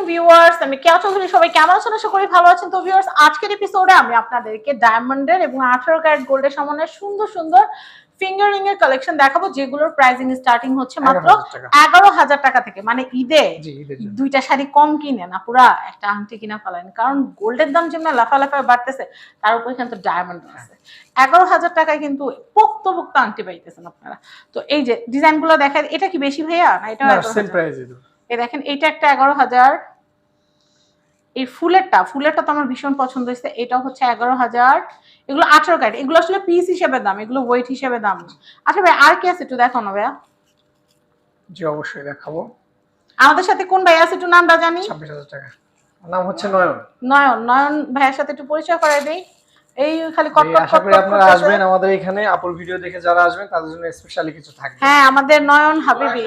আলাইকুম ভিউয়ার্স আমি কেয়া চৌধুরী সবাই কেমন আছেন? আশা করি ভালো আছেন। তো ভিউয়ার্স আজকের এপিসোডে আমি আপনাদেরকে ডায়মন্ডের এবং আঠারো ক্যারেট গোল্ডের সুন্দর সুন্দর ফিঙ্গারিং এর কালেকশন দেখাবো যেগুলোর প্রাইসিং স্টার্টিং হচ্ছে মাত্র এগারো হাজার টাকা থেকে। মানে ঈদে। দুইটা শাড়ি কম কিনে না পুরা একটা আংটি কিনা ফেলেন। কারণ গোল্ডের দাম যেমন লাফা লাফা বাড়তেছে তার উপর কিন্তু ডায়মন্ড আছে। এগারো হাজার টাকায় কিন্তু পোক্ত পোক্ত আংটি পাইতেছেন আপনারা। তো এই যে ডিজাইনগুলো দেখেন এটা কি বেশি ভাইয়া? না এটা সেম প্রাইসে দেখেন এইটা একটা এগারো হাজার এই ফুলেরটা ফুলেরটা তো আমার ভীষণ পছন্দ হয়েছে। এটা হচ্ছে এগারো হাজার। এগুলো আঠারো ক্যারেট। এগুলো আসলে পিস হিসেবে দাম এগুলো ওয়েট হিসেবে দাম। আচ্ছা ভাই আর কি আছে একটু দেখো না ভাইয়া? জি অবশ্যই দেখাবো। আমাদের সাথে কোন ভাই আছে একটু নামটা জানি? ছাব্বিশ হাজার টাকা। নাম হচ্ছে নয়ন। নয়ন। নয়ন ভাইয়ের সাথে একটু পরিচয় করাই দেই। এই খালি এই কটকট আশা করি আপনারা আসবেন আমাদের এখানে আপুর ভিডিও দেখে যারা আসবেন তাদের জন্য স্পেশালি কিছু থাকবে। হ্যাঁ আমাদের নয়ন হাবিবি।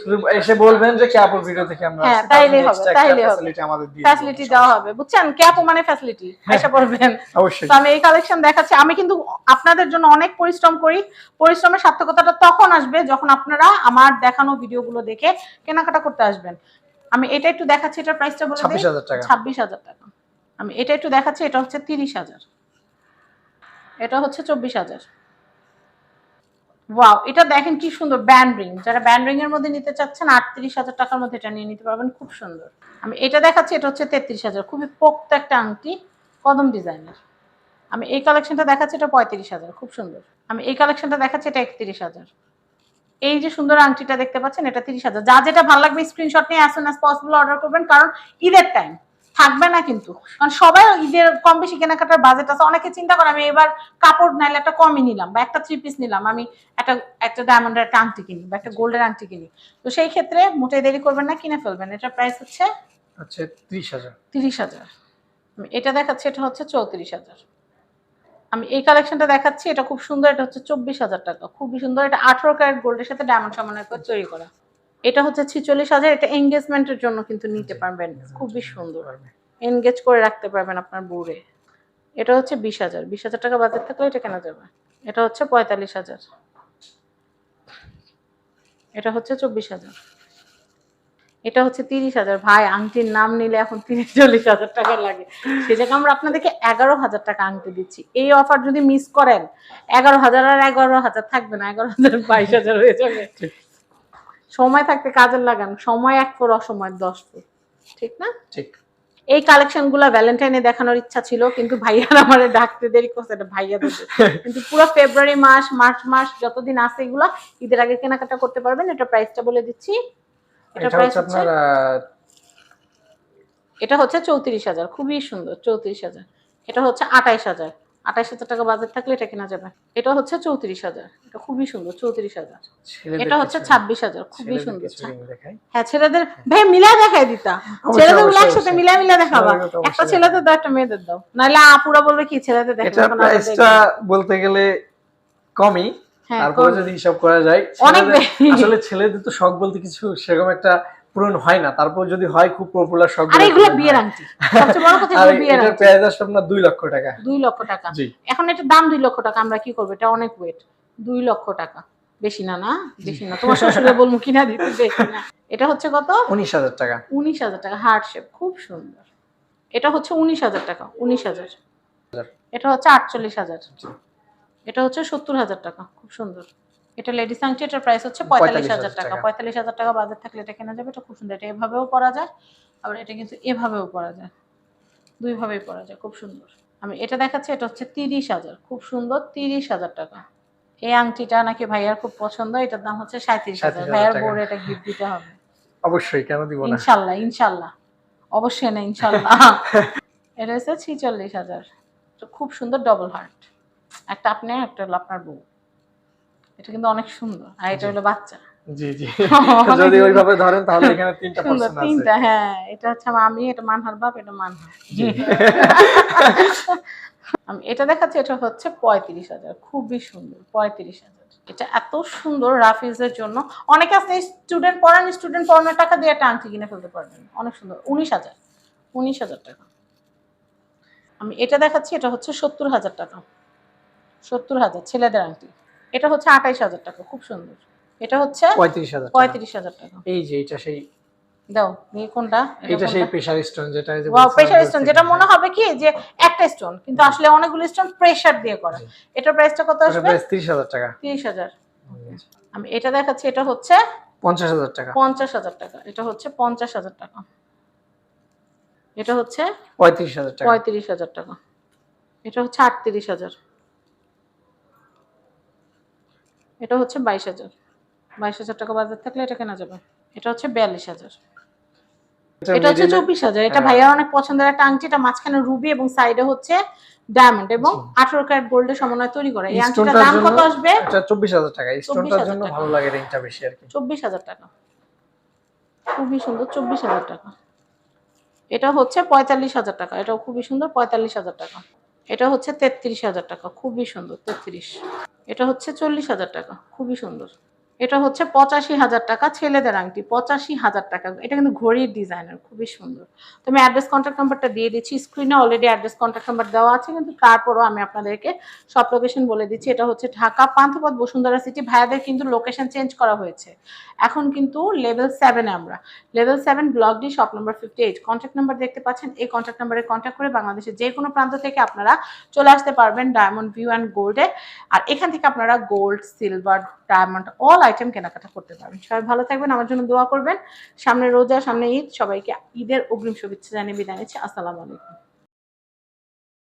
শুধু এসে বলবেন যে কি আপুর ভিডিও থেকে আমরা হ্যাঁ, তার হবে, হবে। facility আমাদের দিয়ে ফ্যাসিলিটি দেওয়া হবে। বুঝছেন? ক্যাপ মানে ফ্যাসিলিটি এসে পড়বেন অবশ্যই। তো আমি এই কালেকশন দেখাচ্ছি। আমি কিন্তু আপনাদের জন্য অনেক পরিশ্রম করি। পরিশ্রমের সার্থকতাটা তখন আসবে যখন আপনারা আমার দেখানো ভিডিওগুলো দেখে কেনাকাটা করতে আসবেন। আমি এটা একটু দেখাচ্ছি এটার প্রাইসটা বলে ছাব্বিশ হাজার টাকা। ছাব্বিশ হাজার টাকা। আমি এটা একটু দেখাচ্ছি, এটা হচ্ছে তিরিশ হাজার। এটা হচ্ছে চব্বিশ হাজার। ওয়াও, এটা দেখেন কি সুন্দর ব্যান্ড রিং। যারা ব্যান্ড রিং এর মধ্যে নিতে চাচ্ছেন, আটত্রিশ হাজার টাকার মধ্যে এটা নিয়ে নিতে পারবেন, খুব সুন্দর। আমি এটা দেখাচ্ছি, এটা হচ্ছে তেত্রিশ হাজার। খুবই পোক্ত একটা আংটি, কদম ডিজাইনের। আমি এই কালেকশনটা দেখাচ্ছি, এটা পঁয়ত্রিশ হাজার, খুব সুন্দর। আমি এই কালেকশনটা দেখাচ্ছি, এটা একত্রিশ হাজার। এই যে সুন্দর আংটিটা দেখতে পাচ্ছেন, এটা তিরিশ হাজার। যা যেটা ভালো লাগবে স্ক্রিনশট নিয়ে as soon as possible order করবেন, কারণ ঈদের টাইম থাকবে না কিন্তু। কারণ সবাই ঈদের কম বেশি কেনাকাটার বাজেট আছে। অনেকে চিন্তা করে আমি এবার কাপড় নাইলে একটা কমই নিলাম বা একটা থ্রি পিস নিলাম আমি একটা একটা ডায়মন্ডের একটা আংটি কিনি বা একটা গোল্ডের আংটি কিনি। তো সেই ক্ষেত্রে মোটে দেরি করবেন না কিনে ফেলবেন। এটার প্রাইস হচ্ছে হচ্ছে ত্রিশ হাজার। তিরিশ হাজার। আমি এটা দেখাচ্ছি এটা হচ্ছে চৌত্রিশ হাজার। আমি এই কালেকশনটা দেখাচ্ছি এটা খুব সুন্দর এটা হচ্ছে চব্বিশ হাজার টাকা। খুবই সুন্দর এটা আঠারো ক্যারেট গোল্ডের সাথে ডায়মন্ড সমন্বয় করে তৈরি করা। এটা হচ্ছে ছিচল্লিশ হাজার এটা এঙ্গেজমেন্টের জন্য কিন্তু নিতে পারবেন। খুবই সুন্দর। এনগেজ করে রাখতে পারবেন আপনার বুড়ে এটা হচ্ছে বিশ হাজার। বিশ হাজার টাকা বাজেট থাকলে এটা কেনা যাবে। এটা হচ্ছে পঁয়তাল্লিশ হাজার। এটা হচ্ছে চব্বিশ হাজার। এটা হচ্ছে তিরিশ হাজার। ভাই আংটির নাম নিলে এখন তিরিশ চল্লিশ হাজার টাকা লাগে। সে জায়গায় আমরা আপনাদেরকে এগারো হাজার টাকা আংটি দিচ্ছি। এই অফার যদি মিস করেন এগারো হাজার আর এগারো হাজার থাকবে না। এগারো হাজার বাইশ হাজার হয়ে যাবে। সময় থাকতে কাজে লাগান। সময় এক ফোর অসময় দশ ফোর ঠিক না? ঠিক। এই কালেকশনগুলা ভ্যালেন্টাইনে দেখানোর ইচ্ছা ছিল কিন্তু ভাইয়ার আমার ডাকতে দেরি করছে এটা ভাইয়া কিন্তু পুরো ফেব্রুয়ারি মাস মার্চ মাস যতদিন আছে এগুলা ঈদের আগে কেনাকাটা করতে পারবেন এটা প্রাইসটা বলে দিচ্ছি। এটা প্রাইস আপনার এটা হচ্ছে চৌত্রিশ হাজার খুবই সুন্দর চৌত্রিশ হাজার। এটা হচ্ছে আঠাইশ হাজার। আঠাইশ হাজার টাকা বাজেট থাকলে এটা কেনা যাবে। এটা হচ্ছে চৌত্রিশ হাজার। এটা খুবই সুন্দর চৌত্রিশ হাজার। এটা হচ্ছে ছাব্বিশ হাজার খুবই সুন্দর। হ্যাঁ ছেলেদের ভাই মিলা দেখাই দিতা। ছেলেদেরগুলো একসাথে মিলা মিলা দেখাবা। একটা ছেলেদের দাও একটা মেয়েদের দাও। নাহলে আপুরা বলবে কি ছেলেদের প্রাইসটা বলতে গেলে কমই। হ্যাঁ, তারপরে যদি হিসাব করা যায় অনেক আসলে ছেলেদের তো শখ বলতে কিছু সেরকম একটা পূরণ হয় না তারপর যদি হয় খুব পপুলার শখ আর এগুলো বিয়ের আংটি। সবচেয়ে বড় কথা এগুলো বিয়ের আংটি। প্রাইস আসবে আপনার দুই লক্ষ টাকা। দুই লক্ষ টাকা। জি। এখন এটার দাম দুই লক্ষ টাকা আমরা কি করব? এটা অনেক ওয়েট দুই লক্ষ টাকা। বেশি না না? বেশি না। তোমার শ্বশুরে বলব কিনা দিতে বেশি না। এটা হচ্ছে কত? উনিশ হাজার টাকা। উনিশ হাজার টাকা। হার্ট শেপ খুব সুন্দর। এটা হচ্ছে উনিশ হাজার টাকা। উনিশ হাজার। এটা হচ্ছে আটচল্লিশ হাজার। এটা হচ্ছে সত্তর হাজার টাকা। খুব সুন্দর। এটা লেডিস আংটি এটার প্রাইস হচ্ছে পঁয়তাল্লিশ হাজার টাকা। পঁয়তাল্লিশ হাজার টাকা বাজার থাকলে এটা কেনা যাবে এটা খুব সুন্দর। এটা এভাবেও পরা যায় আবার এটা কিন্তু এভাবেও পরা যায়। দুইভাবেই পরা যায় খুব সুন্দর। আমি এটা দেখাচ্ছি এটা হচ্ছে তিরিশ হাজার। খুব সুন্দর তিরিশ হাজার টাকা। এই আংটিটা নাকি ভাইয়ার খুব পছন্দ এটার দাম হচ্ছে সাঁত্রিশ হাজার। 37,000 ভাইয়ার। বোর্ডে এটা গিফট দিতে হবে। অবশ্যই কেন দিব না? ইনশাল্লাহ ইনশাল্লাহ। অবশ্যই না ইনশাল্লাহ। এটা হচ্ছে ছিচল্লিশ হাজার। তো খুব সুন্দর ডবল হার্ট একটা আপনি একটা আপনার বউ। এটা কিন্তু অনেক সুন্দর। আর এটা হলো বাচ্চা। জি জি। অনেক যদি ওইভাবে ধরেন তাহলে এখানে তিনটা পার্সন আছে। তিনটা হ্যাঁ। এটা হচ্ছে আমি এটা মানহার বাপ এটা মানহার। আমি এটা দেখাচ্ছি এটা হচ্ছে পঁয়ত্রিশ হাজার। খুবই সুন্দর পঁয়ত্রিশ হাজার। এটা এত সুন্দর রাফিজের জন্য। অনেকে আপনি স্টুডেন্ট পড়ান স্টুডেন্ট পড়ানোর টাকা দিয়ে একটা আংটি কিনে ফেলতে পারবেন। অনেক সুন্দর উনিশ হাজার উনিশ হাজার টাকা। আমি এটা দেখাচ্ছি এটা হচ্ছে সত্তর হাজার টাকা। সত্তর হাজার ছেলেদের আংটি। এটা হচ্ছে আঠাইশ হাজার টাকা খুব সুন্দর। এটা হচ্ছে পঁয়ত্রিশ হাজার পঁয়ত্রিশ হাজার টাকা। এই যে এটা সেই দাও নিয়ে কোনটা? সেই স্টোন যেটা মনে হবে কি যে একটা স্টোন কিন্তু আসলে স্টোন প্রেসার দিয়ে করা। এটা প্রাইসটা আসবে? এটা এটা হচ্ছে 50000 টাকা। 50000 টাকা। এটা হচ্ছে 50000 টাকা। এটা হচ্ছে টাকা। এটা হচ্ছে 38000 এটা হচ্ছে বাইশ হাজার। বাইশ হাজার টাকা বাজার থাকলে এটা কেনা যাবে। এটা হচ্ছে বিয়াল্লিশ হাজার। এটা হচ্ছে চব্বিশ হাজার। এটা। ভাইয়ার অনেক পছন্দের একটা আংটি। এটা মাঝখানে রুবি এবং সাইডে হচ্ছে ডায়মন্ড এবং আঠারো ক্যারেট গোল্ডের সমন্বয় তৈরি করা। এই এই আংটিটার দাম কত আসবে? চব্বিশ হাজার টাকা। স্টোনটার জন্য ভালো লাগে রেঞ্জটা বেশি আর কি। চব্বিশ হাজার টাকা। খুবই সুন্দর চব্বিশ হাজার টাকা। এটা হচ্ছে পঁয়তাল্লিশ হাজার টাকা। এটাও খুবই সুন্দর পঁয়তাল্লিশ হাজার টাকা। এটা হচ্ছে তেত্রিশ হাজার টাকা। খুবই সুন্দর তেত্রিশ। এটা হচ্ছে চল্লিশ হাজার টাকা। খুবই সুন্দর। এটা হচ্ছে পঁচাশি হাজার টাকা ছেলেদের আংটি, পঁচাশি হাজার টাকা। এটা কিন্তু ঘড়ির ডিজাইনার, খুবই সুন্দর। তো আমি অ্যাড্রেস কন্ট্যাক্ট নাম্বারটা দিয়ে দিচ্ছি। স্ক্রিনে অলরেডি অ্যাড্রেস কন্ট্যাক্ট নাম্বার দেওয়া আছে, কিন্তু তারপরও আমি আপনাদেরকে সব লোকেশন বলে দিচ্ছি। এটা হচ্ছে ঢাকা, পান্থপথ, বসুন্ধরা সিটি ভাইয়াদের কিন্তু লোকেশন চেঞ্জ করা হয়েছে। এখন কিন্তু লেভেল সেভেনে আমরা। Level seven block D shop number fifty eight contact number দেখতে পাচ্ছেন, এই কন্ট্যাক্ট নাম্বারে কন্ট্যাক্ট করে বাংলাদেশের যে কোনো প্রান্ত থেকে আপনারা চলে আসতে পারবেন ডায়মন্ড ভিউ অ্যান্ড গোল্ডে আর এখান থেকে আপনারা gold silver diamond all item কেনাকাটা করতে পারবেন। সবাই ভালো থাকবেন, আমার জন্য দোয়া করবেন। সামনে রোজা, সামনে ঈদ, সবাইকে ঈদের অগ্রিম শুভেচ্ছা জানিয়ে বিদায় নিচ্ছি। আসসালামু আলাইকুম।